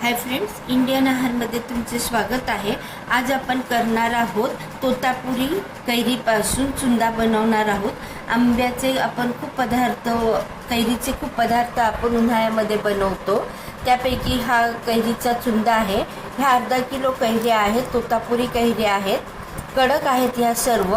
Hi friends Indian आहारमध्ये तुमचे स्वागत आहे. आज आपण करणार आहोत तोतापुरी कैरीपासून चुंदा बनवणार आहोत. आंब्याचे आपण खूप पदार्थ कैरीचे खूप पदार्थ आपण उन्हाळ्यामध्ये बनवतो. त्यापैकी हा कैरीचा चुंदा आहे. ह्या अर्धा किलो कैऱ्या आहेत तोतापुरी कैऱ्या आहेत कडक आहेत ह्या सर्व.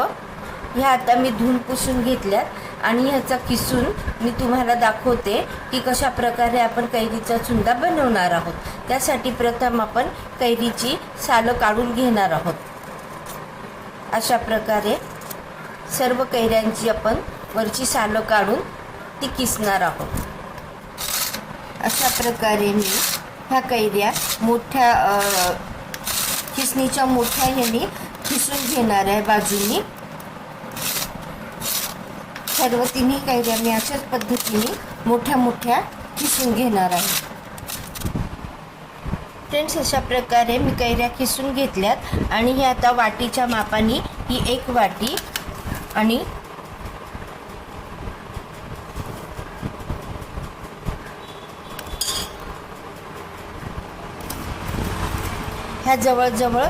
ह्या आता मी धुवून पुसून घेतल्यात. आणि ह्याचा किसून मी तुम्हाला दाखवते की कशा प्रकारे आपण कैरीचा चुंदा बनवणार आहोत. त्यासाठी प्रथम आपण कैरीची सालं काढून घेणार आहोत. अशा प्रकारे सर्व कैऱ्यांची आपण वरची सालं काढून ती किसणार आहोत. अशा प्रकारे मी ह्या कैऱ्या मोठ्या किसणीच्या मोठ्या ह्याने किसून घेणार आहे बाजूनी. सर्व तिन्ही कैऱ्या मी अशाच पद्धतीने मोठ्या मोठ्या किसून घेणार आहे. फ्रेंड्स अशा प्रकारे मी कैऱ्या किसून घेतल्यात आणि हे आता वाटीच्या मापाने ही एक वाटी आणि ह्या जवळजवळ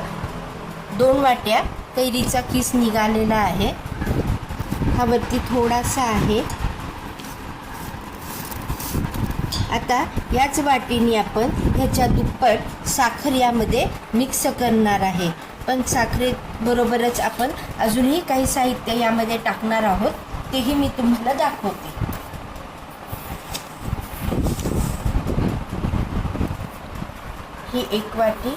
दोन वाट्या कैरीचा किस निघालेला आहे. हा वरती थोडासा आहे. आता याच वाटीने आपण ह्याच्या दुप्पट साखर यामध्ये मिक्स करणार आहे. पण साखरेबरोबरच आपण अजूनही काही साहित्य यामध्ये टाकणार आहोत. तेही मी तुम्हाला दाखवते. ही एक वाटी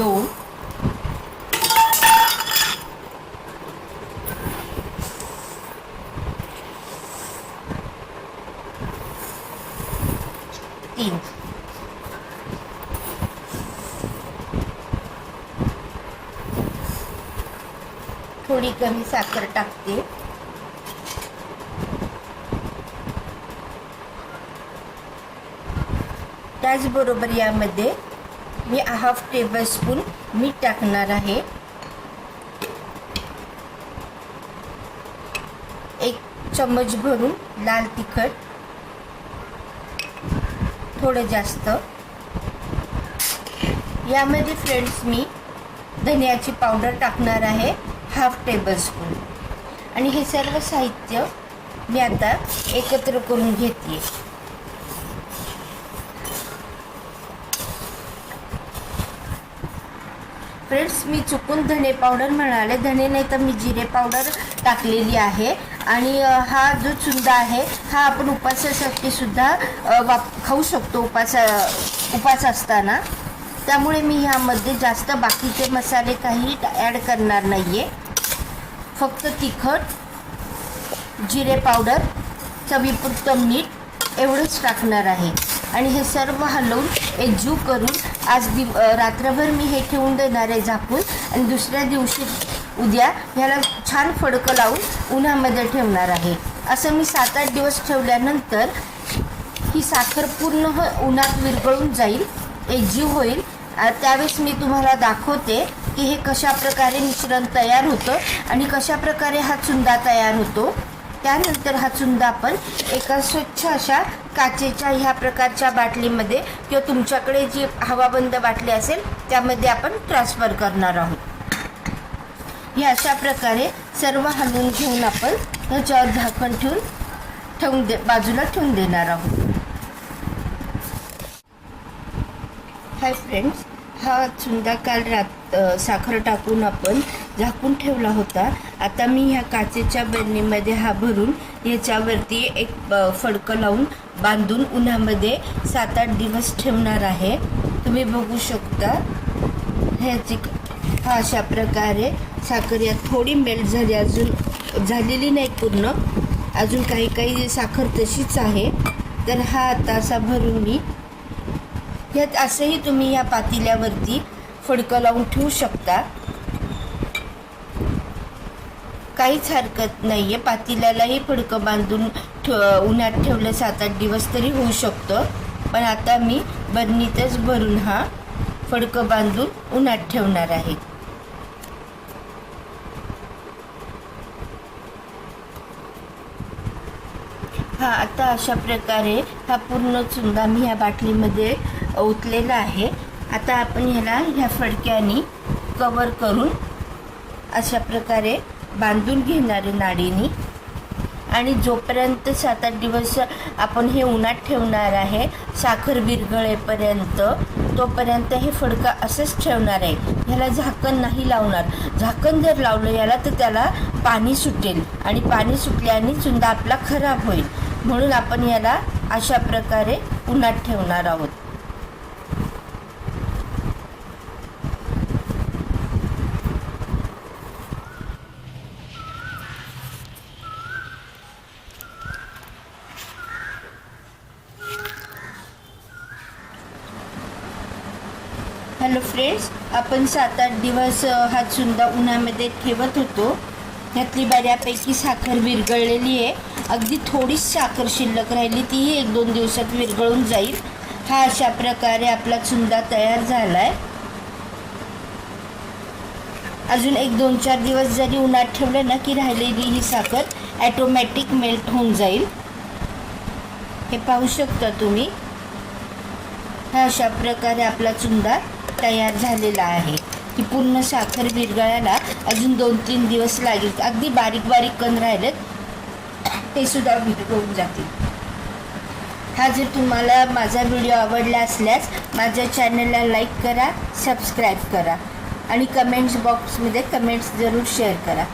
दोन. तीन. थोडी कमी साखर टाकते. त्याचबरोबर यामध्ये मी हाफ टेबलस्पून मीठ टाकणार आहे. एक चम्मच भरून लाल तिखट. थोडं जास्त. यामध्ये फ्रेंड्स मी धनियाची पावडर टाकणार आहे हाफ टेबलस्पून आणि हे सर्व साहित्य मी आता एकत्र करून घेते. फ्रेंड्स मी चुकून धने पावडर म्हणाले धने नाही तर मी जिरे पावडर टाकलेली आहे. आणि हा जो चुंदा आहे हा आपण उपासासाठी सुद्धा वाप खाऊ शकतो उपासा उपास असताना. त्यामुळे मी ह्यामध्ये जास्त बाकीचे मसाले काही ॲड करणार नाही आहे फक्त तिखट जिरे पावडर चवीपुरतं मीठ एवढंच टाकणार आहे. आणि हे सर्व हलवून एकजीव करून आज दिव रात्रभर मी हे ठेवून देणार आहे झाकून. आणि दुसऱ्या दिवशी उद्या ह्याला छान फडकं लावून उन्हामध्ये ठेवणार आहे. असं मी सात आठ दिवस ठेवल्यानंतर ही साखर पूर्ण हो उन्हात विरघळून जाईल एकजीव होईल. त्यावेळेस मी तुम्हाला दाखवते की हे कशा प्रकारे मिश्रण तयार होतं आणि कशा प्रकारे हा चुंदा तयार होतो. त्यानंतर हा चुंदा आपण एका स्वच्छ अशा काचेच्या ह्या प्रकारच्या बाटलीमध्ये किंवा तुमच्याकडे जी हवाबंद बाटली असेल त्यामध्ये आपण ट्रान्सफर करणार आहोत. हे अशा प्रकारे सर्व हलवून घेऊन आपण ह्याच्यावर झाकण ठेवून ठेवून दे बाजूला ठेवून देणार आहोत. हाय फ्रेंड्स हा चुंदा काल रात साखर टाकून आपण झाकून ठेवला होता. आता मी ह्या काचेच्या बरणीमध्ये हा भरून ह्याच्यावरती एक फडकं लावून बांधून उन्हामध्ये सात आठ दिवस ठेवणार आहे. तुम्ही बघू शकता. ह्याची हा अशा प्रकारे साखर यात थोडी मेल्ट झाली. अजून झालेली नाही पूर्ण. अजून काही काही साखर तशीच आहे. तर हा आता असा भरून मी ह्यात असंही तुम्ही या पातेल्यावरती फडकं लावून ठेवू शकता. काहीच हरकत नाही आहे फडकं बांधून ठे उन्हात ठेवलं सात आठ दिवस तरी होऊ शकतं. पण आता मी बदनीतच भरून हा फडकं बांधून उन्हात ठेवणार आहे. हा आता अशा प्रकारे हा पूर्ण चुंदा मी ह्या बाटलीमध्ये ओतलेला आहे. आता आपण ह्याला ह्या फडक्याने कवर करून अशा प्रकारे बांधून घेणारे नाडीनी. आणि जोपर्यंत सात आठ दिवस आपण हे उन्हात ठेवणार आहे साखर विरघळेपर्यंत तोपर्यंत हे फडकं असंच ठेवणार आहे. ह्याला झाकण नाही लावणार. झाकण जर लावलं याला तर त्याला पाणी सुटेल. आणि पाणी सुटल्याने चुंदा आपला खराब होईल. म्हणून आपण याला अशा प्रकारे उन्हात ठेवणार आहोत. हॅलो फ्रेंड्स आपण सात आठ दिवस हा चुंदा उन्हामध्ये ठेवत होतो. ह्यातली बऱ्यापैकी साखर विरघळलेली आहे. अगदी थोडीच साखर शिल्लक राहिली तीही एक दोन दिवसात विरघळून जाईल. हा अशा प्रकारे आपला चुंदा तयार झाला आहे अजून एक दोन चार दिवस जरी उन्हात ठेवलं ना की राहिलेली ही साखर ॲटोमॅटिक मेल्ट होऊन जाईल. हे पाहू शकता तुम्ही. हा अशा प्रकारे आपला चुंदा तयार झालेला आहे. की पूर्ण साखर विरघळायला अजून दोन तीन दिवस लागेल. अगदी बारीक बारीक कण राहिलेत ते सुद्धा विरघळून जातील. हा जर तुम्हाला माझा व्हिडिओ आवडला असल्यास माझ्या चॅनलला लाईक करा सबस्क्राईब करा आणि कमेंट्स बॉक्समध्ये कमेंट्स जरूर शेअर करा.